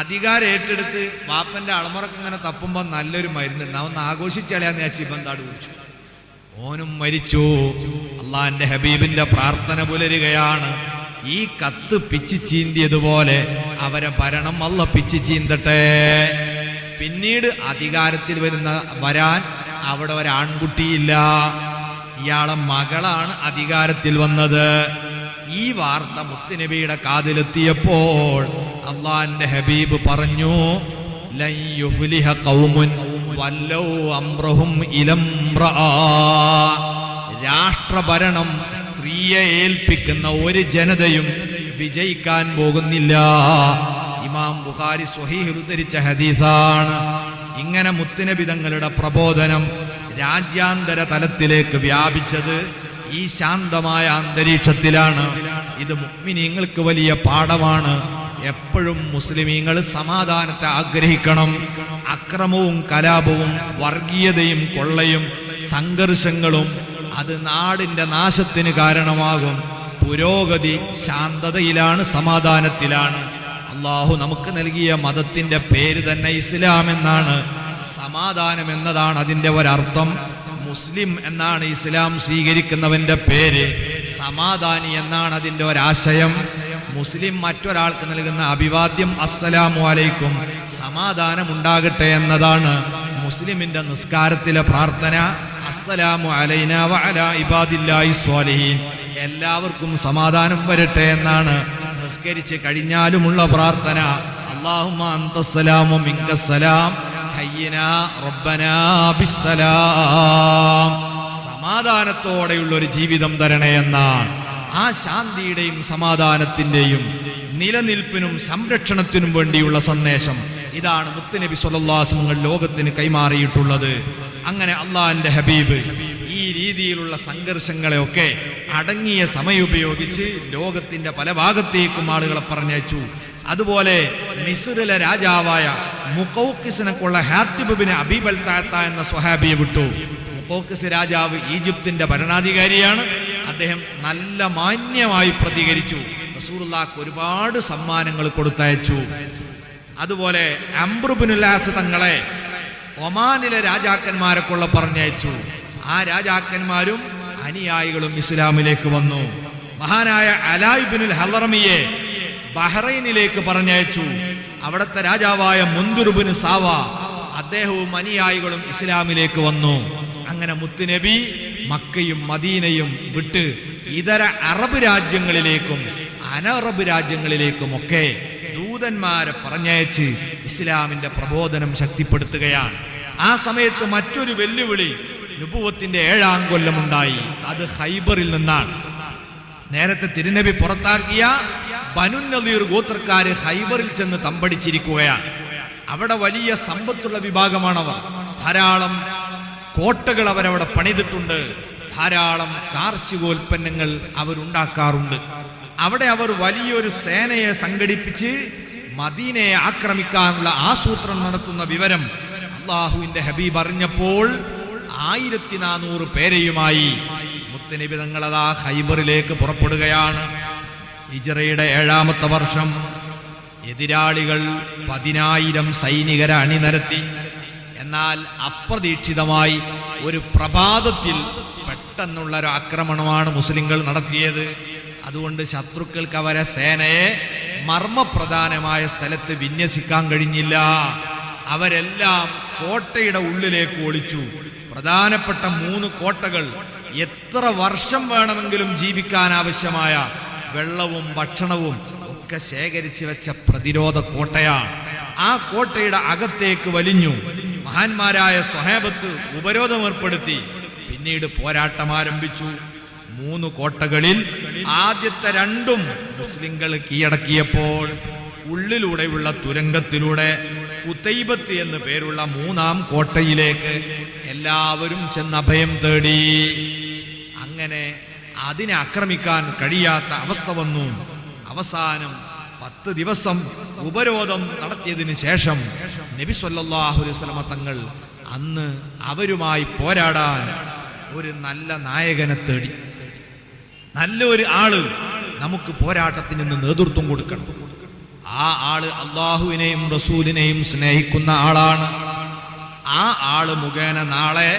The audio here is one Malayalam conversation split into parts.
അധികാരം ഏറ്റെടുത്ത് വാപ്പന്റെ അളമുറക്ക് ഇങ്ങനെ തപ്പുമ്പോൾ നല്ലൊരു മരുന്നുണ്ട്. അവന്ന് ആഘോഷിച്ചളയാന്ന് ഞാൻ ചിബന്താട് കുടിച്ചു ഓനും മരിച്ചു. അള്ളാന്റെ ഹബീബിന്റെ പ്രാർത്ഥന പുലരുകയാണ്. ഈ കത്ത് പിച്ചു ചീന്തിയതുപോലെ അവരെ ഭരണം അല്ല പിച്ചു ചീന്തട്ടെ. പിന്നീട് അധികാരത്തിൽ വരുന്ന വരാൻ അവിടെ ഒരാൺകുട്ടിയില്ല. ഇയാളെ മകളാണ് അധികാരത്തിൽ വന്നത്. ഈ വാർത്ത മുത്തുനബിയുടെ കാതിലെത്തിയപ്പോൾ അള്ളാന്റെ ഹബീബ് പറഞ്ഞു. രാഷ്ട്രഭരണം സ്ത്രീയെ ഏൽപ്പിക്കുന്ന ഒരു ജനതയും വിജയിക്കാൻ പോകുന്നില്ല ഇമാം ബുഖാരി സ്വഹീഹ് ഉദ്ധരിച്ച ഹദീസാണ് ഇങ്ങനെ മുത്തുനബി തങ്ങളുടെ പ്രബോധനം രാജ്യാന്തര തലത്തിലേക്ക് വ്യാപിച്ചത് ഈ ശാന്തമായ അന്തരീക്ഷത്തിലാണ്. ഇത് മുക്മിനീങ്ങൾക്ക് വലിയ പാഠമാണ്. എപ്പോഴും മുസ്ലിമീങ്ങൾ സമാധാനത്തെ ആഗ്രഹിക്കണം. അക്രമവും കലാപവും വർഗീയതയും കൊള്ളയും സംഘർഷങ്ങളും അത് നാടിന്റെ നാശത്തിന് കാരണമാകും. പുരോഗതി ശാന്തതയിലാണ് സമാധാനത്തിലാണ്. അള്ളാഹു നമുക്ക് നൽകിയ മതത്തിന്റെ പേര് തന്നെ ഇസ്ലാം എന്നാണ്. സമാധാനം എന്നതാണ് അതിന്റെ ഒരർത്ഥം. മുസ്ലിം എന്നാണ് ഇസ്ലാം സ്വീകരിക്കുന്നവന്റെ പേര്. സമാധാനി എന്നാണ് അതിന്റെ ഒരാശയം. മുസ്ലിം മറ്റൊരാൾക്ക് നൽകുന്ന അഭിവാദ്യം അസ്സലാമു അലൈക്കും. സമാധാനം ഉണ്ടാകട്ടെ എന്നതാണ് മുസ്ലിമിന്റെ നിസ്കാരത്തിലെ പ്രാർത്ഥന. അസ്സലാമു അലൈന ഇബാദില്ലാഹി സ്വാലിഹീൻ. എല്ലാവർക്കും സമാധാനം വരട്ടെ എന്നാണ് നിസ്കരിച്ച് കഴിഞ്ഞാലുമുള്ള പ്രാർത്ഥന. അല്ലാഹുമ്മ അന്തസ്സലാമു മിങ്കസ്സലാം. ഹയ്യന റബ്ബനാ ബിസ്സലാം. സമാധാനത്തോടെയുള്ള ഒരു ജീവിതം തരണേ എന്നാണ്. ആ ശാന്തിയുടെയും സമാധാനത്തിന്റെയും നിലനിൽപ്പിനും സംരക്ഷണത്തിനും വേണ്ടിയുള്ള സന്ദേശം ഇതാണ് മുത്തുനബി സ്വല്ലാസങ്ങൾ ലോകത്തിന് കൈമാറിയിട്ടുള്ളത്. അങ്ങനെ അള്ളാഹിന്റെ ഹബീബ് ഈ രീതിയിലുള്ള സംഘർഷങ്ങളെയൊക്കെ അടങ്ങിയ സമയം ഉപയോഗിച്ച് ലോകത്തിന്റെ പല ഭാഗത്തേക്കും ആളുകളെ പറഞ്ഞയച്ചു. അതുപോലെ മിസുരിലെ രാജാവായ മുക്കൗക്കിസിനെക്കുള്ള ഹാത്തിബിന് അബീബൽ താത്ത എന്ന സ്വഹാബിയെ വിട്ടു. മുക്കൗക്കിസ് രാജാവ് ഈജിപ്തിന്റെ ഭരണാധികാരിയാണ്. അദ്ദേഹം നല്ല മാന്യമായി പ്രതികരിച്ചു. റസൂറുല്ലാക്ക് ഒരുപാട് സമ്മാനങ്ങൾ കൊടുത്തയച്ചു. അതുപോലെ അംബ്രുബിനുല്ലാസ് തങ്ങളെ ഒമാനിലെ രാജാക്കന്മാരെക്കുള്ള പറഞ്ഞയച്ചു. ആ രാജാക്കന്മാരും അനുയായികളും ഇസ്ലാമിലേക്ക് വന്നു. മഹാനായ അലായിബിനുൽ ഹലറമിയെ ബഹ്റൈനിലേക്ക് പറഞ്ഞയച്ചു. അവിടുത്തെ രാജാവായ മുന്തുറുബിന് സാവ അദ്ദേഹവും അനുയായികളും ഇസ്ലാമിലേക്ക് വന്നു. അങ്ങനെ മുത്തുനബി മക്കയും മദീനയും വിട്ട് ഇതര അറബ് രാജ്യങ്ങളിലേക്കും അനറബ് രാജ്യങ്ങളിലേക്കും ഒക്കെ ദൂതന്മാരെ പറഞ്ഞയച്ച് ഇസ്ലാമിന്റെ പ്രബോധനം ശക്തിപ്പെടുത്തുകയാണ്. ആ സമയത്ത് മറ്റൊരു വെല്ലുവിളി നുപുവത്തിന്റെ ഏഴാം കൊല്ലമുണ്ടായി. അത് ഹൈബറിൽ നിന്നാണ്. നേരത്തെ തിരുനബി പുറത്താക്കിയ ബനുനദീർ ഗോത്രക്കാര് ഹൈബറിൽ ചെന്ന് തമ്പടിച്ചിരിക്കുകയാണ്. അവിടെ വലിയ സമ്പത്തുള്ള വിഭാഗമാണവർ. ധാരാളം കോട്ടകൾ അവരവിടെ പണിതിട്ടുണ്ട്. ധാരാളം കാർഷികോൽപ്പന്നങ്ങൾ അവരുണ്ടാക്കാറുണ്ട്. അവിടെ അവർ വലിയൊരു സേനയെ സംഘടിപ്പിച്ച് മദീനയെ ആക്രമിക്കാനുള്ള ആസൂത്രണം നടത്തുന്ന വിവരം അള്ളാഹുവിന്റെ ഹബീബ് അറിഞ്ഞപ്പോൾ ആയിരത്തി നാനൂറ് പേരെയുമായി മുത്തനിബിതങ്ങളതാ ഹൈബറിലേക്ക് പുറപ്പെടുകയാണ്. ഇജറയുടെ ഏഴാമത്തെ വർഷം എതിരാളികൾ പതിനായിരം സൈനികരെ അണിനിരത്തി. എന്നാൽ അപ്രതീക്ഷിതമായി ഒരു പ്രഭാതത്തിൽ പെട്ടെന്നുള്ള ഒരു ആക്രമണമാണ് മുസ്ലിങ്ങൾ നടത്തിയത്. അതുകൊണ്ട് ശത്രുക്കൾക്ക് അവരെ സേനയെ മർമ്മപ്രധാനമായ സ്ഥലത്ത് വിന്യസിക്കാൻ കഴിഞ്ഞില്ല. അവരെല്ലാം കോട്ടയുടെ ഉള്ളിലേക്ക് ഒളിച്ചു. പ്രധാനപ്പെട്ട മൂന്ന് കോട്ടകൾ എത്ര വർഷം വേണമെങ്കിലും ജീവിക്കാൻ ആവശ്യമായ വെള്ളവും ഭക്ഷണവും ഒക്കെ ശേഖരിച്ചു വെച്ച പ്രതിരോധ കോട്ടയാണ്. ആ കോട്ടയുടെ അകത്തേക്ക് വലിഞ്ഞു മഹാന്മാരായ സ്വഹേബത്ത് ഉപരോധം ഏർപ്പെടുത്തി പിന്നീട് പോരാട്ടം ആരംഭിച്ചു. മൂന്ന് കോട്ടകളിൽ ആദ്യത്തെ രണ്ടും മുസ്ലിങ്ങൾ കീഴടക്കിയപ്പോൾ ഉള്ളിലൂടെയുള്ള തുരങ്കത്തിലൂടെ കുത്തൈബത്ത് എന്ന് പേരുള്ള മൂന്നാം കോട്ടയിലേക്ക് എല്ലാവരും ചെന്ന് അഭയം തേടി. അങ്ങനെ അതിനെ ആക്രമിക്കാൻ കഴിയാത്ത അവസ്ഥ വന്നു. അവസാനം പത്ത് ദിവസം ഉപരോധം നടത്തിയതിനു ശേഷം നബി സല്ലല്ലാഹു അലൈഹി തങ്ങൾ അന്ന് അവരുമായി പോരാടാൻ ഒരു നല്ല നായകനെ തേടി. നല്ലൊരു ആൾ നമുക്ക് പോരാട്ടത്തിന് നിന്ന് നേതൃത്വം കൊടുക്കണം. ആ ആൾ അള്ളാഹുവിനെയും റസൂലിനെയും സ്നേഹിക്കുന്ന ആളാണ്. ആ ആൾ മുഖേന നാളെ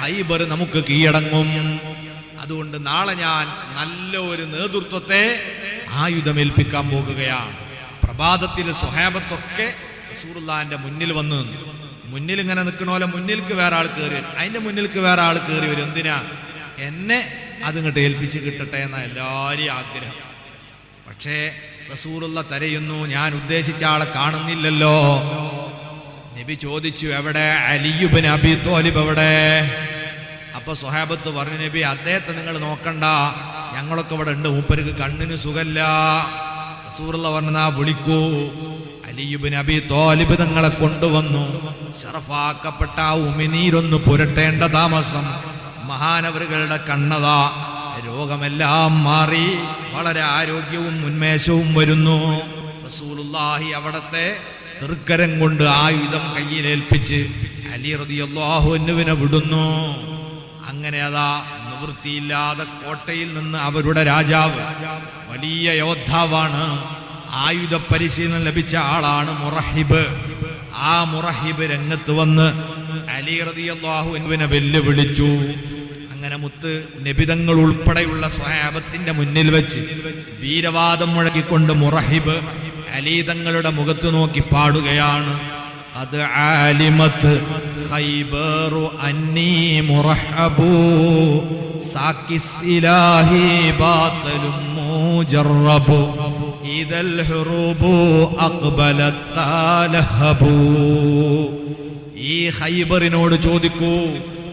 ഹൈബർ നമുക്ക് കീഴടങ്ങും. അതുകൊണ്ട് നാളെ ഞാൻ നല്ല ഒരു നേതൃത്വത്തെ ആയുധമേൽപ്പിക്കാൻ പോകുകയാണ്. പ്രഭാതത്തിൽ സ്വഹാബത്തൊക്കെ റസൂറുല്ലാന്റെ മുന്നിൽ വന്നു നിന്നു. മുന്നിൽ ഇങ്ങനെ നിൽക്കണ പോലെ മുന്നിൽക്ക് വേറെ ആൾ കയറി വരും. അതിന്റെ മുന്നിൽക്ക് വേറെ ആൾ കയറി വരും. എന്തിനാ? എന്നെ അതിങ്ങോട്ട് ഏൽപ്പിച്ച് കിട്ടട്ടെ എന്ന എല്ലാവരെയും ആഗ്രഹം. പക്ഷേ റസൂറുള്ള തരയുന്നു ഞാൻ ഉദ്ദേശിച്ച ആളെ കാണുന്നില്ലല്ലോ. നബി ചോദിച്ചു എവിടെ? അലിയുബിൻ അബി തോലിബ് എവിടെ? അപ്പൊ സ്വഹാബത്ത് പറഞ്ഞു നബി അദ്ദേഹത്തെ നിങ്ങൾ നോക്കണ്ട. ഞങ്ങളൊക്കെ ഇവിടെ ഉണ്ട്. മൂപ്പർക്ക് കണ്ണിന് സുഖല്ല. റസൂറുള്ള പറഞ്ഞാ വിളിക്കൂ. അലിയുബിൻ അബി തോലിബ് തങ്ങളെ കൊണ്ടുവന്നു. ഷറഫാക്കപ്പെട്ട ആ ഉമിനീരൊന്ന് പുരട്ടേണ്ട താമസം. മഹാനവറുകളുടെ കണ്ണത. രോഗമെല്ലാം മാറി. വളരെ ആരോഗ്യവും ഉന്മേഷവും വരുന്നു. റസൂലുള്ളാഹി അവിടത്തെ തൃക്കരം കൊണ്ട് ആയുധം കയ്യിലേൽപ്പിച്ച് അലി റളിയല്ലാഹുവിനെ വിടുന്നു. അങ്ങനെ അതാ നിവൃത്തിയില്ലാതെ കോട്ടയിൽ നിന്ന് അവരുടെ രാജാവ് വലിയ യോദ്ധാവാണ്. ആയുധ പരിശീലനം ലഭിച്ച ആളാണ് മുറഹിബ്. ആ മുറഹിബ് രംഗത്ത് വന്ന് അലി റതിയാഹുവിനെ വെല്ലുവിളിച്ചു. അങ്ങനെ മുത്ത് നിബിതങ്ങൾ ഉൾപ്പെടെയുള്ള സ്വഹാബത്തിന്റെ മുന്നിൽ വെച്ച് വീരവാദം മുഴക്കിക്കൊണ്ട് മുറഹിബ് അലീതങ്ങളുടെ മുഖത്ത് നോക്കി പാടുകയാണ്. قد علمت خيبر أني مرحب ساكي السلاح باطل مجرب إذا الحروب أقبلت تلهب ഈ ഹൈബറിനോട് ചോദിക്കൂ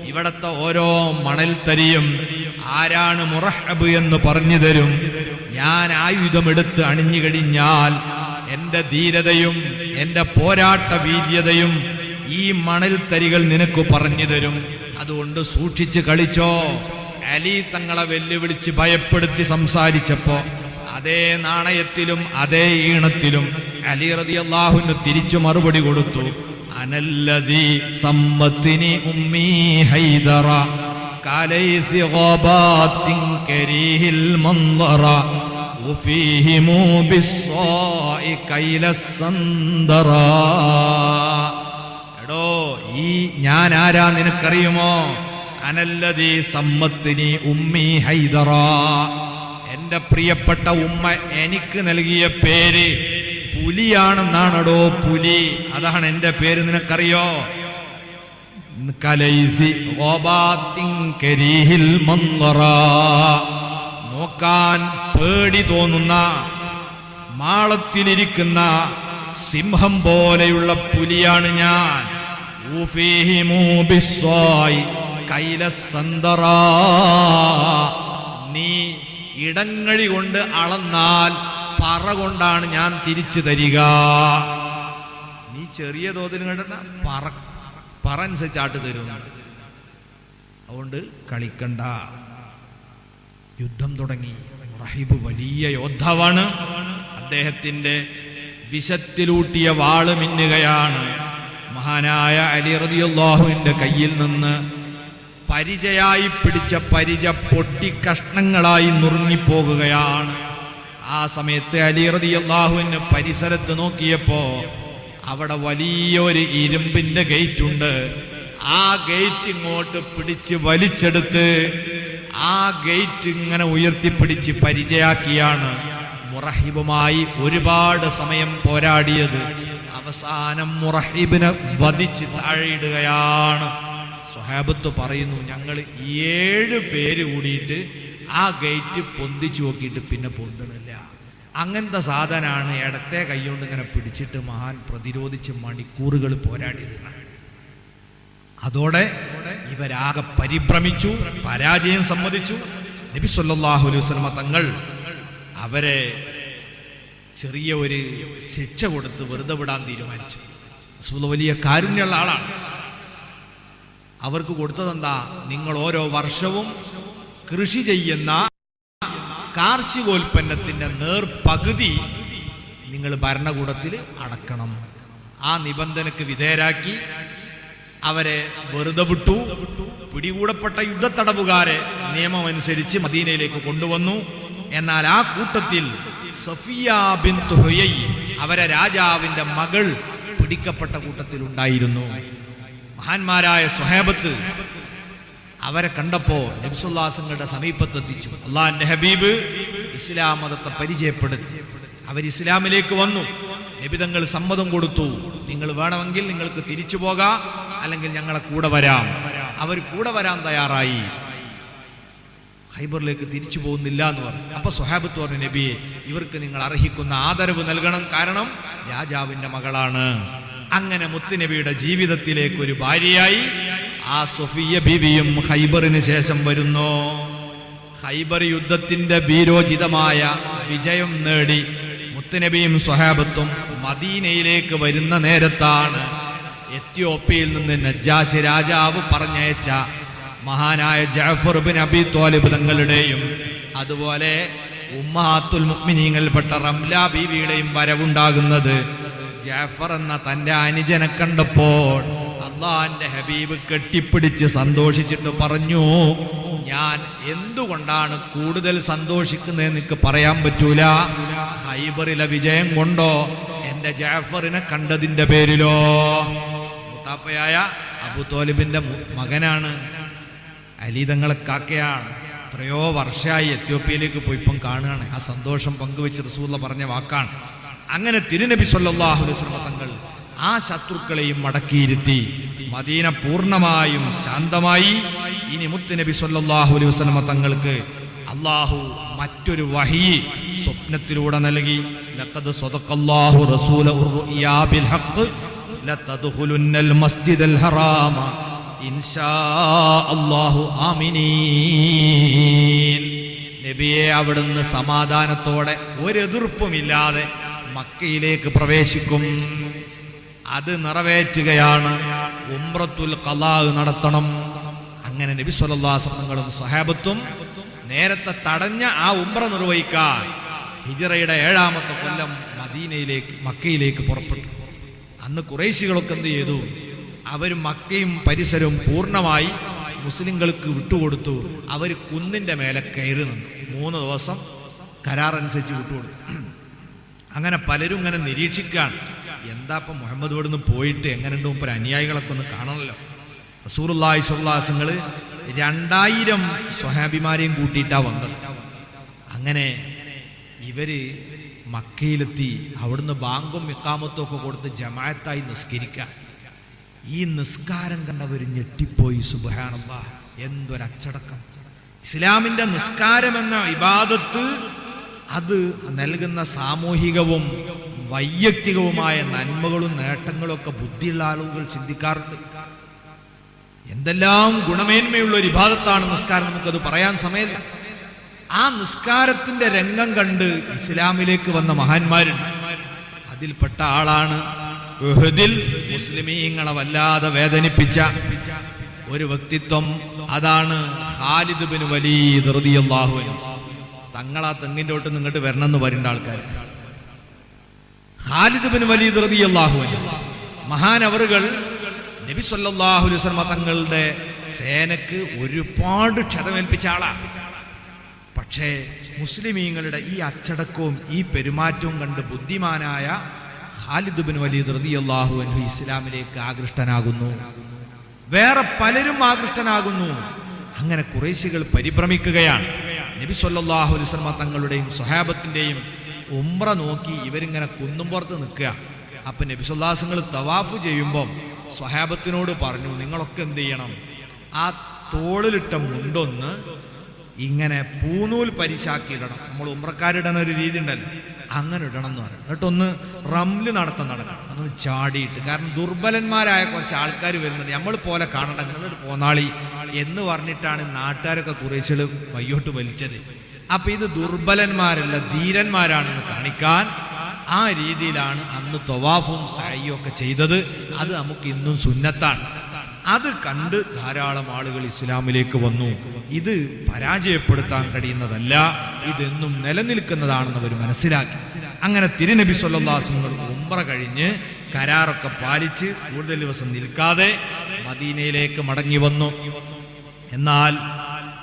ഇവിടത്തെ ഓരോ മണൽത്തരിയും ആരാണ് മുറഹബ് എന്ന് പറഞ്ഞു തരും ഞാൻ ആയുധമെടുത്ത് അണിഞ്ഞു കഴിഞ്ഞാൽ എന്റെ ധീരതയും എന്റെ പോരാട്ട വീര്യതയും ഈ മണൽ തരികൾ നിനക്ക് പറഞ്ഞു തരും. അതുകൊണ്ട് സൂക്ഷിച്ച് കളിച്ചോ. അലി തങ്ങളെ വെല്ലുവിളിച്ച് ഭയപ്പെടുത്തി സംസാരിച്ചപ്പോൾ അതേ നാണയത്തിലും അതേ ഈണത്തിലും അലി റതി അള്ളാഹുന് തിരിച്ചു മറുപടി കൊടുത്തു. അനല്ലതി സമ്മത്തിനി ഉമ്മീ ഹൈദറ കലൈസി ഗോബാത്തിൻ കരീഹിൽ മന്ദറ. وفيهم بالصاء كيل السندرا എടോ ഈ ഞാൻ ആരാ നിനക്കറിയുമോ അനല്ലതി സമ്മത്തിനി ഉമ്മി ഹൈദറ എന്റെ പ്രിയപ്പെട്ട ഉമ്മ എനിക്ക് നൽകിയ പേര് പുലിയാണെന്നാണടോ പുലി അതാണ് എന്റെ പേര് നിനക്കറിയോ കലൈസി ഗോബാത്തിൻ കരീഹിൽ മന്ദറ. നോക്കാൻ പേടി തോന്നുന്ന മാളത്തിലിരിക്കുന്ന സിംഹം പോലെയുള്ള പുലിയാണ് ഞാൻ. നീ ഇടങ്ങഴി കൊണ്ട് അളന്നാൽ പറ കൊണ്ടാണ് ഞാൻ തിരിച്ചു തരിക. നീ ചെറിയ തോതിൽ കണ്ട പറ പറ അനുസരിച്ചാട്ട് തരും. അതുകൊണ്ട് കളിക്കണ്ട. യുദ്ധം തുടങ്ങി. റഹീബ് വലിയ യോദ്ധാവാണ്. അദ്ദേഹത്തിന്റെ വിശത്തിലൂട്ടിയ വാൾ മിന്നുകയാണ്. മഹാനായ അലി റളിയല്ലാഹുവിന്റെ കയ്യിൽ നിന്ന് പരിചയായി പിടിച്ച പരിച പൊട്ടി കഷ്ണങ്ങളായി നുറുങ്ങിപ്പോകുകയാണ്. ആ സമയത്ത് അലി റതിയുല്ലാഹുവിന് പരിസരത്ത് നോക്കിയപ്പോ അവിടെ വലിയൊരു ഇരുമ്പിന്റെ ഗേറ്റ് ഉണ്ട് ആ ഗേറ്റ് ഇങ്ങോട്ട് പിടിച്ച് വലിച്ചെടുത്ത് ആ ഗേറ്റ് ഇങ്ങനെ ഉയർത്തിപ്പിടിച്ച് പരിചയാക്കിയാണ് മുറഹിബുമായി ഒരുപാട് സമയം പോരാടിയത്. അവസാനം മുറഹിബിനെ വധിച്ച് താഴെയിടുകയാണ്. സ്വഹാബത്ത് പറയുന്നു ഞങ്ങൾ ഏഴ് പേര് കൂടിയിട്ട് ആ ഗേറ്റ് പൊന്തിച്ചു നോക്കിയിട്ട് പിന്നെ പൊന്തണില്ല. അങ്ങനത്തെ സാധനമാണ് ഇടത്തെ കൈകൊണ്ട് ഇങ്ങനെ പിടിച്ചിട്ട് മഹാൻ പ്രതിരോധിച്ച് മണിക്കൂറുകൾ പോരാടിയത്. അതോടെ ഇവരാകെ പരിഭ്രമിച്ചു പരാജയം സമ്മതിച്ചു. നബി സല്ലല്ലാഹു അലൈഹി വസല്ലമ തങ്ങൾ അവരെ ചെറിയ ഒരു ശിക്ഷ കൊടുത്ത് വെറുതെ വിടാൻ തീരുമാനിച്ചു. റസൂൽ വലിയ കാരുണ്യമുള്ള ആളാണ്. അവർക്ക് കൊടുത്തതെന്താ? നിങ്ങൾ ഓരോ വർഷവും കൃഷി ചെയ്യുന്ന കാർഷികോൽപ്പന്നത്തിന്റെ നേർപകുതി നിങ്ങൾ ഭരണകൂടത്തിൽ അടക്കണം. ആ നിബന്ധനക്ക് വിധേയരാക്കി അവരെ വെറുതെ വിട്ടു. പിടികൂടപ്പെട്ട യുദ്ധത്തടവുകാരെ നിയമമനുസരിച്ച് മദീനയിലേക്ക് കൊണ്ടുവന്നു. എന്നാൽ ആ കൂട്ടത്തിൽ സഫിയ ബിൻ അവരെ രാജാവിന്റെ മകൾ പിടിക്കപ്പെട്ട കൂട്ടത്തിൽ ഉണ്ടായിരുന്നു. മഹാന്മാരായ സ്വഹേബത്ത് അവരെ കണ്ടപ്പോ നബ്സുല്ലാസങ്ങളുടെ സമീപത്തെത്തിച്ചു. അള്ളാഹിന്റെ ഹബീബ് ഇസ്ലാം മതത്തെ പരിചയപ്പെടുത്തി. അവർ ഇസ്ലാമിലേക്ക് വന്നു. നിബിതങ്ങൾ സമ്മതം കൊടുത്തു. നിങ്ങൾ വേണമെങ്കിൽ നിങ്ങൾക്ക് തിരിച്ചു പോകാം. അല്ലെങ്കിൽ ഞങ്ങളെ കൂടെ വരാം. അവർ കൂടെ വരാൻ തയ്യാറായി. ഹൈബറിലേക്ക് തിരിച്ചു പോകുന്നില്ല എന്ന് പറഞ്ഞു. അപ്പൊ സ്വഹാബത്ത് പറഞ്ഞു നബിയെ ഇവർക്ക് നിങ്ങൾ അർഹിക്കുന്ന ആദരവ് നൽകണം. കാരണം രാജാവിന്റെ മകളാണ്. അങ്ങനെ മുത്തുനബിയുടെ ജീവിതത്തിലേക്ക് ഒരു ഭാര്യയായി. ആ സൊഫിയ ബീവിയും ഹൈബറിന് ശേഷം വരുന്നു. ഹൈബർ യുദ്ധത്തിന്റെ ഭീരോചിതമായ വിജയം നേടി. മുത്തുനബിയും സ്വഹാബത്തും മദീനയിലേക്ക് വരുന്ന നേരത്താണ് എത്യോപ്യയിൽ നിന്ന് നജ്ജാശി രാജാവ് പറഞ്ഞയച്ച മഹാനായ ജാഫർ ബിൻ അബി തോലിബ് തങ്ങളുടെയും അതുപോലെ ഉമ്മാത്തുൽ മുഅ്മിനീങ്ങളിൽപ്പെട്ട റംല ബീവിയുടെയും വരവുണ്ടാകുന്നത് ജാഫർ എന്ന തന്റെ അനുജനെ കണ്ടപ്പോൾ അള്ളാന്റെ ഹബീബ് കെട്ടിപ്പിടിച്ച് സന്തോഷിച്ചിട്ട് പറഞ്ഞു ഞാൻ എന്തുകൊണ്ടാണ് കൂടുതൽ സന്തോഷിക്കുന്നത് എനിക്ക് പറയാൻ പറ്റൂല? ഹൈബറിലെ വിജയം കൊണ്ടോ? എന്റെ ജാഫറിനെ കണ്ടതിന്റെ പേരിലോ? മുത്താപ്പയായ അബു തോലിബിന്റെ മകനാണ്. അലി തങ്ങളെ കാക്കയാണ്. എത്രയോ വർഷമായി എത്യോപ്യയിലേക്ക് പോയി ഇപ്പം കാണുകയാണ്. ആ സന്തോഷം പങ്കുവെച്ച് റസൂള്ള പറഞ്ഞ വാക്കാണ്. അങ്ങനെ തിരുനബി സല്ലല്ലാഹു അലൈഹി വസല്ലം തങ്ങൾ ആ ശത്രുക്കളെയും മടക്കിയിരുത്തി മദീന പൂർണമായും ശാന്തമായി. ഇനി മുത്തുനബി സല്ലല്ലാഹു അലൈഹി വസല്ലം തങ്ങൾക്ക് അള്ളാഹു മറ്റൊരു വഹി സ്വപ്നത്തിലൂടെ നൽകി. ലതദ്ഖുലുന്നൽ മസ്ജിദൽ ഹറാമ. ഇൻഷാ അല്ലാഹു ആമിനീൻ. നബിയെ അവിടുന്ന് സമാധാനത്തോടെ ഒരു എതിർപ്പുമില്ലാതെ മക്കയിലേക്ക് പ്രവേശിക്കും. അത് നിറവേറ്റുകയാണ്. ഉംറത്തുൽ കലാ നടത്തണം. അങ്ങനെ നബി സ്വലല്ലാസങ്ങളും സഹാബത്തും നേരത്തെ തടഞ്ഞ ആ ഉംറ നിർവഹിക്കാൻ ഹിജറയുടെ ഏഴാമത്തെ കൊല്ലം മദീനയിലേക്ക് മക്കയിലേക്ക് പുറപ്പെട്ടു. അന്ന് കുറേശികളൊക്കെ എന്ത് ചെയ്തു? അവർ മക്കയും പരിസരവും പൂർണമായി മുസ്ലിങ്ങൾക്ക് വിട്ടുകൊടുത്തു. അവർ കുന്നിന്റെ മേലെ കയറി നിന്നു. മൂന്ന് ദിവസം കരാറനുസരിച്ച് വിട്ടുകൊടുത്തു. അങ്ങനെ പലരും ഇങ്ങനെ നിരീക്ഷിക്കുകയാണ്. എന്താ ഇപ്പം മുഹമ്മദ് ഇവിടുന്ന് പോയിട്ട് എങ്ങനെയുണ്ട് ഇപ്പം അനുയായികളൊക്കെ ഒന്ന് കാണണമല്ലോ റസൂറുല്ലായി സുല്ലാസങ്ങൾ രണ്ടായിരം സ്വഹാബിമാരെയും കൂട്ടിയിട്ടാണ് വന്നത്. അങ്ങനെ ഇവർ മക്കയിലെത്തി അവിടുന്ന് ബാങ്കും ഇക്കാമത്തും ഒക്കെ കൊടുത്ത് ജമായത്തായി നിസ്കരിക്കാം. ഈ നിസ്കാരം കണ്ടവർ ഞെട്ടിപ്പോയി സുബാനല്ല എന്തൊരച്ചടക്കം. ഇസ്ലാമിന്റെ നിസ്കാരം എന്ന ഇബാദത്ത് അത് നൽകുന്ന സാമൂഹികവും വൈയക്തികവുമായ നന്മകളും നേട്ടങ്ങളും ഒക്കെ ബുദ്ധിയുള്ള ആളുകൾ ചിന്തിക്കാറുണ്ട്. എന്തെല്ലാം ഗുണമേന്മയുള്ള ഒരു വിഭാഗത്താണ് നിസ്കാരം നമുക്കത് പറയാൻ സമയമില്ല. ആ നിസ്കാരത്തിന്റെ രംഗം കണ്ട് ഇസ്ലാമിലേക്ക് വന്ന മഹാന്മാരുണ്ട്. അതിൽപ്പെട്ട ആളാണ് മുസ്ലിമീങ്ങളെ വല്ലാതെ വേദനിപ്പിച്ച ഒരു വ്യക്തിത്വം. അതാണ് ഖാലിദ് ബിൻ വലീദ് തങ്ങളാ തെങ്ങിന്റെ ഒട്ട് നിങ്ങോട്ട് വരണം എന്ന് പറയേണ്ട ആൾക്കാർ ഖാലിദ് ബിൻ വലീദ് മഹാനവറുകൾ നബി സല്ലല്ലാഹു അലൈഹി തങ്ങളുടെ സേനക്ക് ഒരുപാട് ക്ഷതമേൽപ്പിച്ച ആളാണ് പക്ഷേ മുസ്ലിമീങ്ങളുടെ ഈ അച്ചടക്കവും ഈ പെരുമാറ്റവും കണ്ട് ബുദ്ധിമാനായ ഖാലിദ് വലിയ വലീദ് റളിയല്ലാഹു അൻഹു ഇസ്ലാമിലേക്ക് ആകൃഷ്ടനാകുന്നു. വേറെ പലരും ആകൃഷ്ടനാകുന്നു. അങ്ങനെ കുറേശികൾ പരിഭ്രമിക്കുകയാണ്. നബി സല്ലല്ലാഹു അലൈഹി വസല്ലമ തങ്ങളുടെയും സ്വഹാബത്തിന്റെയും ഉമ്ര നോക്കി ഇവരിങ്ങനെ കുന്നുംപുറത്ത് നിൽക്കുക. അപ്പൊ നബി സുല്ലാസങ്ങൾ തവാഫ് ചെയ്യുമ്പം സ്വഹാബത്തിനോട് പറഞ്ഞു നിങ്ങളൊക്കെ എന്ത് ചെയ്യണം? ആ തോളിലിട്ട മുണ്ടൊന്ന് ഇങ്ങനെ പൂനൂൽ പരിശാക്കി ഇടണം. നമ്മൾ ഉമ്രക്കാരിടുന്ന ഒരു രീതി ഉണ്ടല്ലോ. അങ്ങനെ ഇടണം എന്ന് പറയും. എന്നിട്ടൊന്ന് റംൽ നടത്തം നടക്കണം. അതൊന്ന് ചാടിയിട്ട്. കാരണം ദുർബലന്മാരായ കുറച്ച് ആൾക്കാർ വരുന്നത് നമ്മൾ പോലെ കാണണ്ട. നിങ്ങളൊരു പോന്നാളി എന്ന് പറഞ്ഞിട്ടാണ് നാട്ടുകാരൊക്കെ കുറേശ്ശികൾ വയ്യോട്ട് വലിച്ചത്. അപ്പൊ ഇത് ദുർബലന്മാരല്ല ധീരന്മാരാണെന്ന് കാണിക്കാൻ ആ രീതിയിലാണ് അന്ന് തൊവാഫും സായിയും ഒക്കെ ചെയ്തത്. അത് നമുക്ക് ഇന്നും സുന്നത്താണ്. അത് കണ്ട് ധാരാളം ആളുകൾ ഇസ്ലാമിലേക്ക് വന്നു. ഇത് പരാജയപ്പെടുത്താൻ കഴിയുന്നതല്ല. ഇതെന്നും നിലനിൽക്കുന്നതാണെന്ന് അവർ മനസ്സിലാക്കി. അങ്ങനെ തിരുനബി സല്ലാസ്മുകൾ ഉംറ കഴിഞ്ഞ് കരാറൊക്കെ പാലിച്ച് കൂടുതൽ ദിവസം നിൽക്കാതെ മദീനയിലേക്ക് മടങ്ങി വന്നു. എന്നാൽ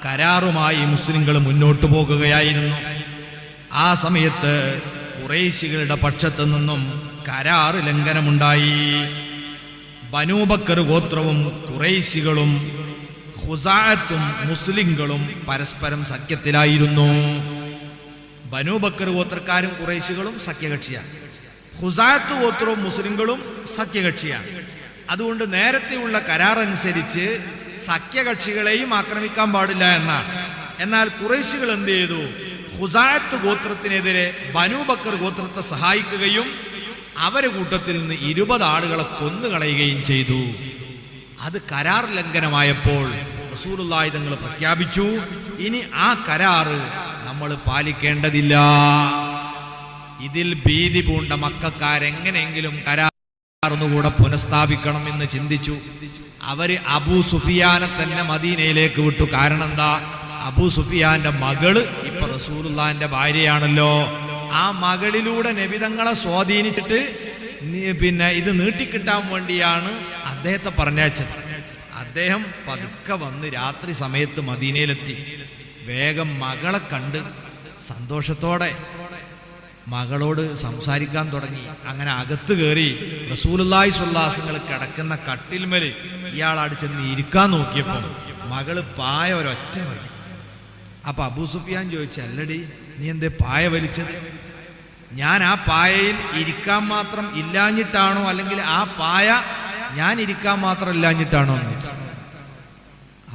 കരാറുമായി മുസ്ലിങ്ങൾ മുന്നോട്ടു പോകുകയായിരുന്നു. ആ സമയത്ത് കുറേശികളുടെ പക്ഷത്തു നിന്നും കരാറ് ലംഘനമുണ്ടായി. ബനൂബക്കർ ഗോത്രവും കുറേശികളും ഹുസാഅത്തും മുസ്ലിങ്ങളും പരസ്പരം സഖ്യത്തിലായിരുന്നു. ബനൂബക്കർ ഗോത്രക്കാരും കുറേശികളും സഖ്യകക്ഷിയാണ്. ഹുസാഅത്ത് ഗോത്രവും മുസ്ലിങ്ങളും സഖ്യകക്ഷിയാണ്. അതുകൊണ്ട് നേരത്തെയുള്ള കരാർ അനുസരിച്ച് സഖ്യകക്ഷികളെയും ആക്രമിക്കാൻ പാടില്ല എന്നാണ്. എന്നാൽ കുറേശികൾ എന്ത് ചെയ്തു? ഹുസാഅത്ത് ഗോത്രത്തിനെതിരെ ബനൂബക്കർ ഗോത്രത്തെ സഹായിക്കുകയും അവരെ കൂട്ടത്തിൽ നിന്ന് ഇരുപത് ആളുകളെ കൊന്നുകളയുകയും ചെയ്തു. അത് കരാർ ലംഘനമായപ്പോൾ റസൂലുള്ളാഹി തങ്ങൾ പ്രഖ്യാപിച്ചു ഇനി ആ കരാറ് നമ്മൾ പാലിക്കേണ്ടതില്ല. ഇതിൽ ഭീതി പൂണ്ട മക്കാരെങ്ങനെയെങ്കിലും കരാർ ഒന്നുകൂടെ പുനഃസ്ഥാപിക്കണം എന്ന് ചിന്തിച്ചു. അവർ അബൂ സുഫിയാനെ തന്നെ മദീനയിലേക്ക് വിട്ടു. കാരണം എന്താ? അബൂ സുഫിയാന്റെ മകൾ ഇപ്പൊ റസൂലുള്ളാന്റെ ഭാര്യയാണല്ലോ. ആ മകളിലൂടെ നബിതങ്ങളെ സ്വാധീനിച്ചിട്ട് പിന്നെ ഇത് നീട്ടിക്കിട്ടാൻ വേണ്ടിയാണ് അദ്ദേഹത്തെ പറഞ്ഞയച്ചത്. അദ്ദേഹം പതുക്കെ വന്ന് രാത്രി സമയത്ത് മദീനയിലെത്തി. വേഗം മകളെ കണ്ട് സന്തോഷത്തോടെ മകളോട് സംസാരിക്കാൻ തുടങ്ങി. അങ്ങനെ അകത്ത് കയറി റസൂലുള്ളാഹി സുല്ലാസങ്ങൾ കിടക്കുന്ന കട്ടിൽമേൽ ഇയാളാട് ചെന്ന് ഇരിക്കാൻ നോക്കിയപ്പോൾ മകൾ പായ ഒരൊറ്റ വഴി. അപ്പൊ അബൂ സുഫിയാൻ ചോദിച്ചു അല്ലടി നീ എന്തേ പായ വലിച്ചത്? ഞാൻ ആ പായയിൽ ഇരിക്കാൻ മാത്രം ഇല്ലാഞ്ഞിട്ടാണോ അല്ലെങ്കിൽ ആ പായ ഞാൻ ഇരിക്കാൻ മാത്രം ഇല്ലാഞ്ഞിട്ടാണോ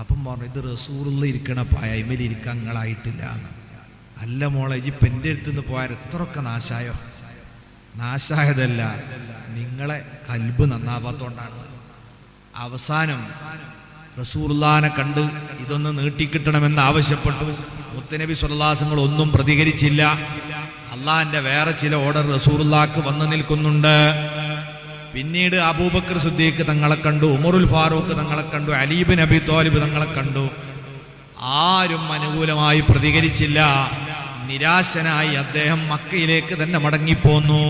അപ്പം പറഞ്ഞു ഇത് റസൂറുള്ള ഇരിക്കണ പായ ഇമ്മേൽ ഇരിക്കാൻ നിങ്ങളായിട്ടില്ല അല്ല മോളെ ഇജിപ്പ് പെന്റെ അടുത്ത് നിന്ന് പോയാൽ എത്രയൊക്കെ നാശായോ നാശായതല്ല നിങ്ങളെ കൽബ് നന്നാവാത്തോണ്ടാണ്. അവസാനം റസൂർലാനെ കണ്ട് ഇതൊന്ന് നീട്ടിക്കിട്ടണമെന്ന് ആവശ്യപ്പെട്ടു. മുത്തനബി സ്വല്ലാസങ്ങൾ ഒന്നും പ്രതികരിച്ചില്ല. അള്ളാന്റെ വേറെ ചില ഓർഡർ റസൂർലാക്ക് വന്നു നിൽക്കുന്നുണ്ട്. പിന്നീട് അബൂബക്കർ സിദ്ദീഖ് തങ്ങളെ കണ്ടു ഉമറുൽ ഫാറൂഖ് തങ്ങളെ കണ്ടു അലീബ് നബി തോലിബ് തങ്ങളെ കണ്ടു. ആരും അനുകൂലമായി പ്രതികരിച്ചില്ല. നിരാശനായി അദ്ദേഹം മക്കയിലേക്ക് തന്നെ മടങ്ങിപ്പോന്നു.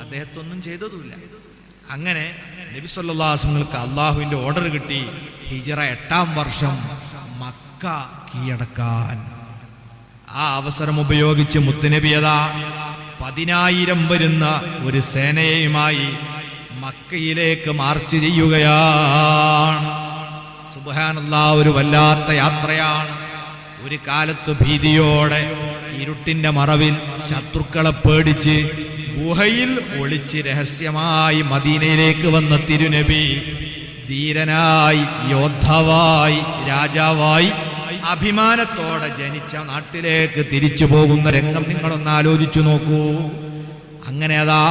അദ്ദേഹത്തൊന്നും ചെയ്തതുമില്ല. അങ്ങനെ നബി അള്ളാഹുവിന്റെ ഓർഡർ കിട്ടി. ഹിജറ എട്ടാം വർഷം മക്ക കീഴടക്കാൻ. ആ അവസരം ഉപയോഗിച്ച് മുത്തുനബിയത പതിനായിരം വരുന്ന ഒരു സേനയുമായി മക്കയിലേക്ക് മാർച്ച് ചെയ്യുകയാണ്. സുബാനല്ലാ ഒരു വല്ലാത്ത യാത്രയാണ്. ഒരു കാലത്ത് ഭീതിയോടെ ഇരുട്ടിന്റെ മറവിൽ ശത്രുക്കളെ പേടിച്ച് ഗുഹയിൽ ഒളിച്ച് രഹസ്യമായി മദീനയിലേക്ക് വന്ന തിരുനബി ധീരനായി യോദ്ധാവായി രാജാവായി അഭിമാനത്തോടെ ജനിച്ച നാട്ടിലേക്ക് തിരിച്ചു പോകുന്ന രംഗം നിങ്ങളൊന്ന് ആലോചിച്ചു നോക്കൂ. അങ്ങനെ അതാ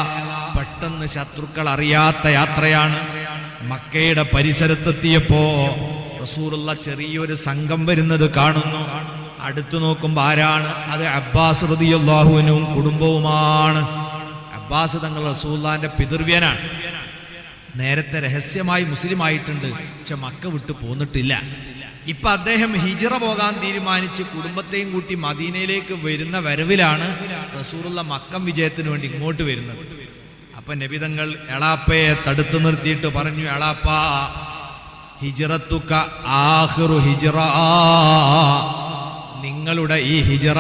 പെട്ടെന്ന് ശത്രുക്കൾ അറിയാത്ത യാത്രയാണ് മക്കയുടെ പരിസരത്തെത്തിയപ്പോ റസൂറുള്ള ചെറിയൊരു സംഘം വരുന്നത് കാണുന്നു. അടുത്തു നോക്കുമ്പോ ആരാണ്? അത് അബ്ബാസ് റതിയുള്ളാഹുവിനും കുടുംബവുമാണ്. അബ്ബാസ് തങ്ങൾ റസൂല്ലാന്റെ പിതൃവ്യനാണ്. നേരത്തെ രഹസ്യമായി മുസ്ലിം ആയിട്ടുണ്ട് പക്ഷെ മക്ക വിട്ടു പോന്നിട്ടില്ല. ഇപ്പൊ അദ്ദേഹം ഹിജറ പോകാൻ തീരുമാനിച്ച് കുടുംബത്തെയും കൂട്ടി മദീനയിലേക്ക് വരുന്ന വരവിലാണ് റസൂറുള്ള മക്കം വിജയത്തിന് വേണ്ടി ഇങ്ങോട്ട് വരുന്നത്. അപ്പൊ നബിതങ്ങൾ എളാപ്പയെ തടുത്തു നിർത്തിയിട്ട് പറഞ്ഞു എളാപ്പ ഹിജറത്തുക്ക ആഹിറു ഹിജറ. നിങ്ങളുടെ ഈ ഹിജറ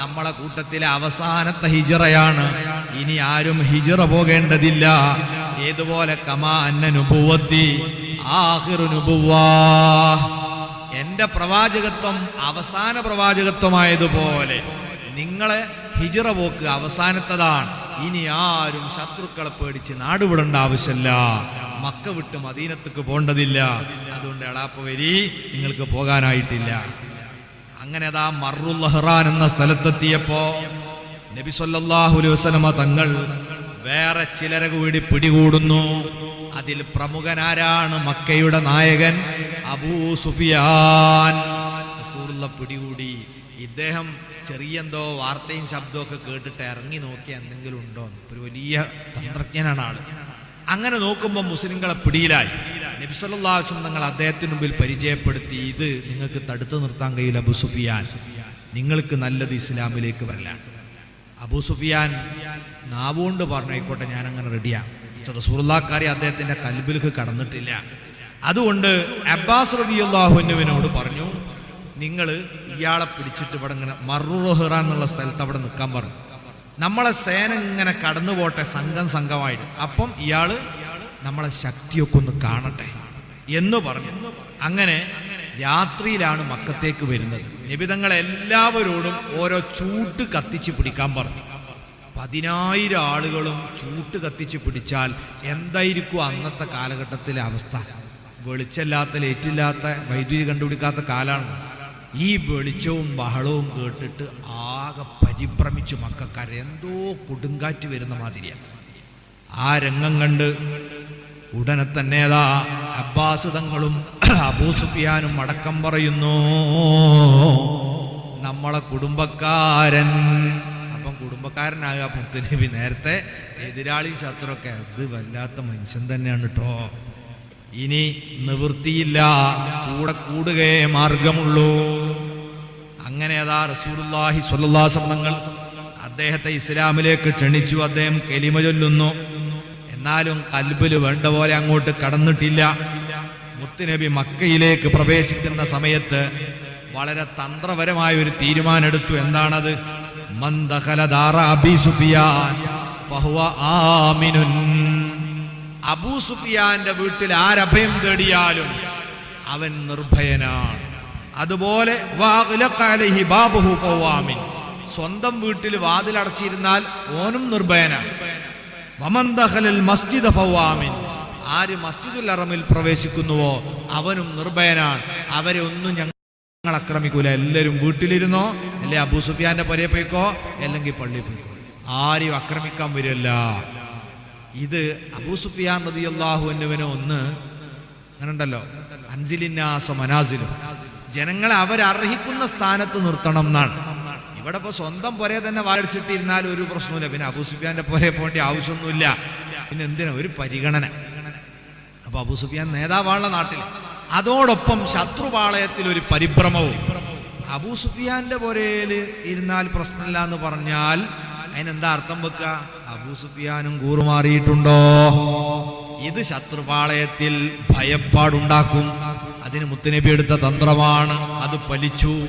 നമ്മളെ കൂട്ടത്തിലെ അവസാനത്തെ ഹിജറയാണ്. ഇനി ആരും ഹിജറ പോകേണ്ടതില്ല. ഏതുപോലെ കമാ അന്ന എന്റെ പ്രവാചകത്വം അവസാന പ്രവാചകത്വമായതുപോലെ നിങ്ങളെ ഹിജിറ പോക്ക് അവസാനത്തതാണ്. ഇനി ആരും ശത്രുക്കളെ പേടിച്ച് നാടുവിടേണ്ട ആവശ്യമില്ല. മക്ക വിട്ട് മദീനത്തേക്ക് പോണ്ടതില്ല അതുകൊണ്ട് എളാപ്പ വരി നിങ്ങൾക്ക് പോകാനായിട്ടില്ല. അങ്ങനെ അതാ മറുൽ എന്ന സ്ഥലത്തെത്തിയപ്പോ നബി സല്ലല്ലാഹു അലൈഹി വസല്ലമ തങ്ങൾ വേറെ ചിലരെ കൂടി പിടികൂടുന്നു. അതിൽ പ്രമുഖനാരാണ് മക്കയുടെ നായകൻ അബൂ സുഫിയാൻ. പിടികൂടി. ഇദ്ദേഹം ചെറിയ എന്തോ വാർത്തയും ശബ്ദവും ഒക്കെ കേട്ടിട്ട് ഇറങ്ങി നോക്കിയ എന്തെങ്കിലും ഉണ്ടോ ഒരു വലിയ തന്ത്രജ്ഞനാണ് ആൾ. അങ്ങനെ നോക്കുമ്പോൾ മുസ്ലിങ്ങളെ പിടിയിലായി. നബിസ്വല്ലാസും നിങ്ങൾ അദ്ദേഹത്തിന് മുമ്പിൽ പരിചയപ്പെടുത്തി ഇത് നിങ്ങൾക്ക് തടുത്തു നിർത്താൻ കഴിയില്ല അബു സുഫിയാൻ. നിങ്ങൾക്ക് നല്ലത് ഇസ്ലാമിലേക്ക് വരല അബു സുഫിയാൻ നാവുകൊണ്ട് പറഞ്ഞായിക്കോട്ടെ ഞാൻ അങ്ങനെ റെഡിയാ. റസൂറുല്ലാക്കാരി റസൂർലാക്കാരി അദ്ദേഹത്തിന്റെ കൽബിലേക്ക് കടന്നിട്ടില്ല. അതുകൊണ്ട് അബ്ബാസ് റബിയുല്ലാഹുനുവിനോട് പറഞ്ഞു നിങ്ങൾ ഇയാളെ പിടിച്ചിട്ട് ഇവിടെ ഇങ്ങനെ മറുറഹ്റാൻ എന്നുള്ള സ്ഥലത്ത് അവിടെ നിൽക്കാൻ പറഞ്ഞു. നമ്മളെ സേന ഇങ്ങനെ കടന്നു പോട്ടെ സംഘം സംഘമായിട്ട്. അപ്പം ഇയാൾ നമ്മളെ ശക്തിയൊക്കെ ഒന്ന് കാണട്ടെ. എന്ന് പറഞ്ഞു. അങ്ങനെ രാത്രിയിലാണ് മക്കത്തേക്ക് വരുന്നത്. നിബിതങ്ങൾ എല്ലാവരോടും ഓരോ ചൂട്ട് കത്തിച്ച് പിടിക്കാൻ പറഞ്ഞു. പതിനായിരം ആളുകളും ചൂട്ട് കത്തിച്ച് പിടിച്ചാൽ എന്തായിരിക്കും അന്നത്തെ കാലഘട്ടത്തിലെ അവസ്ഥ? വെളിച്ചമില്ലാത്ത ലേറ്റില്ലാത്ത വൈദ്യുതി കണ്ടുപിടിക്കാത്ത കാലാണ് ഈ വെളിച്ചവും ബഹളവും കേട്ടിട്ട് ആകെ പരിഭ്രമിച്ചു മക്കാർ എന്തോ കൊടുങ്കാറ്റ് വരുന്ന മാതിരിയാണ് ആ രംഗം കണ്ട് ഉടനെ തന്നെ അതാ അബ്ബാസ് തങ്ങളും അബൂ സുഫിയാനും അടക്കം പറയുന്നു നമ്മളെ കുടുംബക്കാരൻ കുടുംബക്കാരനാകുക മുത്തുനബി നേരത്തെ എതിരാളി ശത്രുവൊക്കെ. അത് വല്ലാത്ത മനുഷ്യൻ തന്നെയാണ് കേട്ടോ ഇനി നിവൃത്തിയില്ല. കൂടെ കൂടുകയേ മാർഗമുള്ളൂ. അങ്ങനെ അതാ സ്വല്ലല്ലാഹു അലൈഹി വസല്ലം അദ്ദേഹത്തെ ഇസ്ലാമിലേക്ക് ക്ഷണിച്ചു. അദ്ദേഹം കെലിമ ചൊല്ലുന്നു. എന്നാലും കൽബിൽ വേണ്ട പോലെ അങ്ങോട്ട് കടന്നിട്ടില്ല. മുത്തുനബി മക്കയിലേക്ക് പ്രവേശിക്കുന്ന സമയത്ത് വളരെ തന്ത്രപരമായ ഒരു തീരുമാനമെടുത്തു. എന്താണത്? അബീ വീട്ടിൽ ആരഭയം തേടിയാലും അവൻ നിർഭയനാണ്. അതുപോലെ. സ്വന്തം വീട്ടിൽ വാതിലടച്ചിരുന്നാൽ ഓനും നിർഭയനാണ്. മസ്ജിദ. ആര് മസ്ജിദുൽ അറമിൽ പ്രവേശിക്കുന്നുവോ അവനും നിർഭയനാണ്. അവരെ ഒന്നും ഞങ്ങൾ ആക്രമിക്കൂല എല്ലാവരും വീട്ടിലിരുന്നോ അല്ലെ അബൂ സുഫിയാന്റെ പുരയെ പോയിക്കോ? അല്ലെങ്കിൽ പള്ളി പോയിക്കോ? ആരെയും ആക്രമിക്കാൻ വരില്ല ഇത് അബൂ സുഫിയാൻ റളിയല്ലാഹു അൻഹുവിനെ ഒന്ന് അങ്ങനെണ്ടല്ലോ അൻസിലിന്നാസ മനാസിലും. ജനങ്ങളെ അവരർഹിക്കുന്ന സ്ഥാനത്ത് നിർത്തണം എന്നാണ്. ഇവിടെ ഇപ്പൊ സ്വന്തം പുരയെ തന്നെ വാഴിച്ചിട്ടിരുന്നാൽ ഒരു പ്രശ്നമില്ല പിന്നെ അബൂ സുഫിയാന്റെ പുരയെ പോകേണ്ട ആവശ്യമൊന്നുമില്ല. പിന്നെ എന്തിനാ? ഒരു പരിഗണന. അപ്പൊ അബൂ സുഫിയാൻ നേതാവാണുള്ള നാട്ടിൽ അതോടൊപ്പം ശത്രുപാളയത്തിൽ ഒരു പരിഭ്രമവും. അബൂ സുഫിയാന്റെ പുരയിൽ ഇരുന്നാൽ പ്രശ്നമില്ല എന്ന് പറഞ്ഞാൽ അതിനെന്താ അർത്ഥം വെക്ക അബൂ സുഫിയാനും കൂറുമാറിയിട്ടുണ്ടോ? ഇത് ശത്രുപാളയത്തിൽ ഭയപ്പാടുണ്ടാക്കും. അതിന് മുത്തുനബി എടുത്ത തന്ത്രമാണ് അത് പലിച്ചു.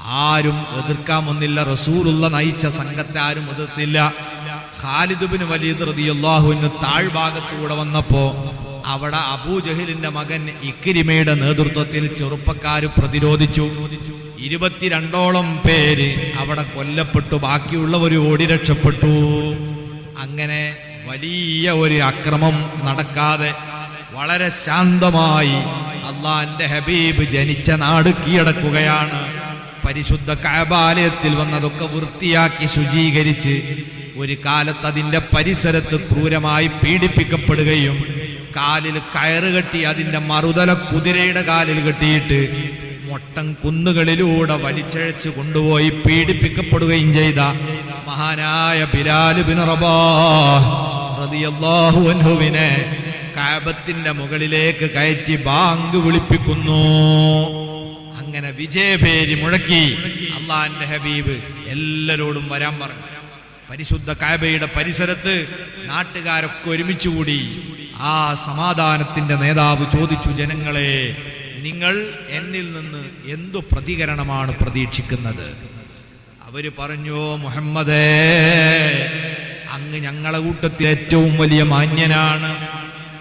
ആരും എതിർക്കാൻ വന്നില്ല. റസൂലുള്ള നയിച്ച സംഘത്തെ ആരും എതിർത്തില്ല. ഖാലിദുബിന് വലീദ് ധൃതിയുള്ളാഹുവിന് താഴ്ഭാഗത്തൂടെ വന്നപ്പോ അവിടെ അബൂജഹിലിന്റെ മകൻ ഇക്കിരിമയുടെ നേതൃത്വത്തിൽ ചെറുപ്പക്കാര് പ്രതിരോധിച്ചു. ഇരുപത്തിരണ്ടോളം പേര് അവിടെ കൊല്ലപ്പെട്ടു. ബാക്കിയുള്ളവർ ഓടി രക്ഷപ്പെട്ടു. അങ്ങനെ വലിയ ഒരു അക്രമം നടക്കാതെ വളരെ ശാന്തമായി അള്ളാന്റെ ഹബീബ് ജനിച്ച നാട് കീഴടക്കുകയാണ്. പരിശുദ്ധ കാബാലയത്തിൽ വന്നതൊക്കെ വൃത്തിയാക്കി ശുചീകരിച്ച് ഒരു കാലത്ത് അതിന്റെ പരിസരത്ത് ക്രൂരമായി പീഡിപ്പിക്കപ്പെടുകയും കാലിൽ കയറ് കെട്ടി അതിന്റെ മറുതല കുതിരയുടെ കാലിൽ കെട്ടിയിട്ട് മൊട്ടം കുന്നുകളിലൂടെ വലിച്ചഴച്ച് കൊണ്ടുപോയി പീഡിപ്പിക്കപ്പെടുകയും ചെയ്ത മഹാനായ ബിലാൽ ബിൻ കാബത്തിന്റെ മുകളിലേക്ക് കയറ്റി ബാങ്ക് വിളിപ്പിക്കുന്നു. അങ്ങനെ വിജയപേരി മുഴക്കി അള്ളാന്റെ ഹബീബ് എല്ലാരോടും വരാൻ പറഞ്ഞു. പരിശുദ്ധ കാബയുടെ പരിസരത്ത് നാട്ടുകാരൊക്കെ ഒരുമിച്ചുകൂടി ആ സമാധാനത്തിന്റെ നേതാവ് ചോദിച്ചു ജനങ്ങളെ നിങ്ങൾ എന്നിൽ നിന്ന് എന്തു പ്രതികരണമാണ് പ്രതീക്ഷിക്കുന്നത്? അവർ പറഞ്ഞു മുഹമ്മദേ അങ്ങ് ഞങ്ങളെ കൂട്ടത്തിൽ ഏറ്റവും വലിയ മാന്യനാണ്.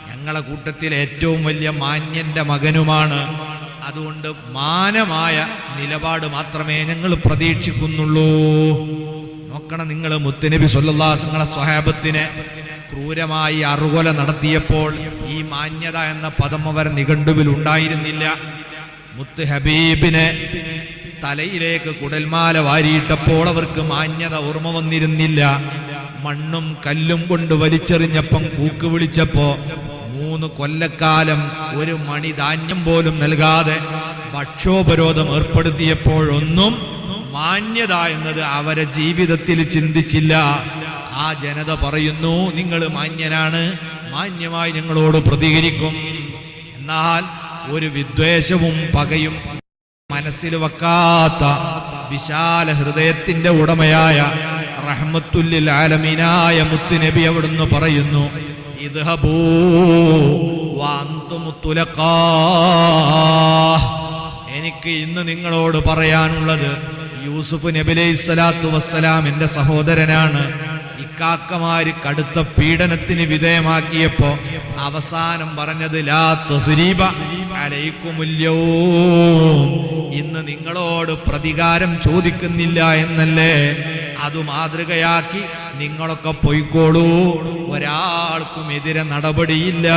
ഞങ്ങളെ കൂട്ടത്തിൽ ഏറ്റവും വലിയ മാന്യന്റെ മകനുമാണ്. അതുകൊണ്ട് മാനമായ നിലപാട് മാത്രമേ ഞങ്ങൾ പ്രതീക്ഷിക്കുന്നുള്ളൂ. നോക്കണം നിങ്ങൾ മുത്തനബി സൊല്ലാസങ്ങളെ സ്വഹാബത്തിനെ. ക്രൂരമായി അറുകൊല നടത്തിയപ്പോൾ ഈ മാന്യത എന്ന പദം അവർ നിഘണ്ടുവിൽ ഉണ്ടായിരുന്നില്ല. മുത്ത് ഹബീബിനെ തലയിലേക്ക് കുടൽമാല വാരിയിട്ടപ്പോൾ അവർക്ക് മാന്യത ഓർമ്മ വന്നിരുന്നില്ല. മണ്ണും കല്ലും കൊണ്ട് വലിച്ചെറിഞ്ഞപ്പം കൂക്ക് വിളിച്ചപ്പോ മൂന്ന് കൊല്ലക്കാലം ഒരു മണി ധാന്യം പോലും നൽകാതെ ഭക്ഷോപരോധം ഏർപ്പെടുത്തിയപ്പോഴൊന്നും മാന്യത എന്നത് അവരെ ജീവിതത്തിൽ ചിന്തിച്ചില്ല. ആ ജനത പറയുന്നു നിങ്ങൾ മാന്യനാണ് മാന്യമായി നിങ്ങളോട് പ്രതികരിക്കും എന്നാൽ ഒരു വിദ്വേഷവും പകയും മനസ്സിൽ വെക്കാത്ത വിശാല ഹൃദയത്തിന്റെ ഉടമയായ റഹ്മത്തുല്ലിൽ ആലമീനായ മുത്തുനബി അവിടുന്ന് പറയുന്നു. എനിക്ക് ഇന്ന് നിങ്ങളോട് പറയാനുള്ളത് യൂസുഫ് നബി അലൈഹി സ്വലാത്തു വസ്സലാം എന്റെ സഹോദരനാണ് ഇക്കാക്കമാര് കടുത്ത പീഡനത്തിന് വിധേയമാക്കിയപ്പോ അവസാനം പറഞ്ഞത് ലാ ഇന്ന് നിങ്ങളോട് പ്രതികാരം ചോദിക്കുന്നില്ല എന്നല്ലേ? അത് മാതൃകയാക്കി നിങ്ങളൊക്കെ പൊയ്ക്കോളൂ. ഒരാൾക്കും എതിരെ നടപടിയില്ല.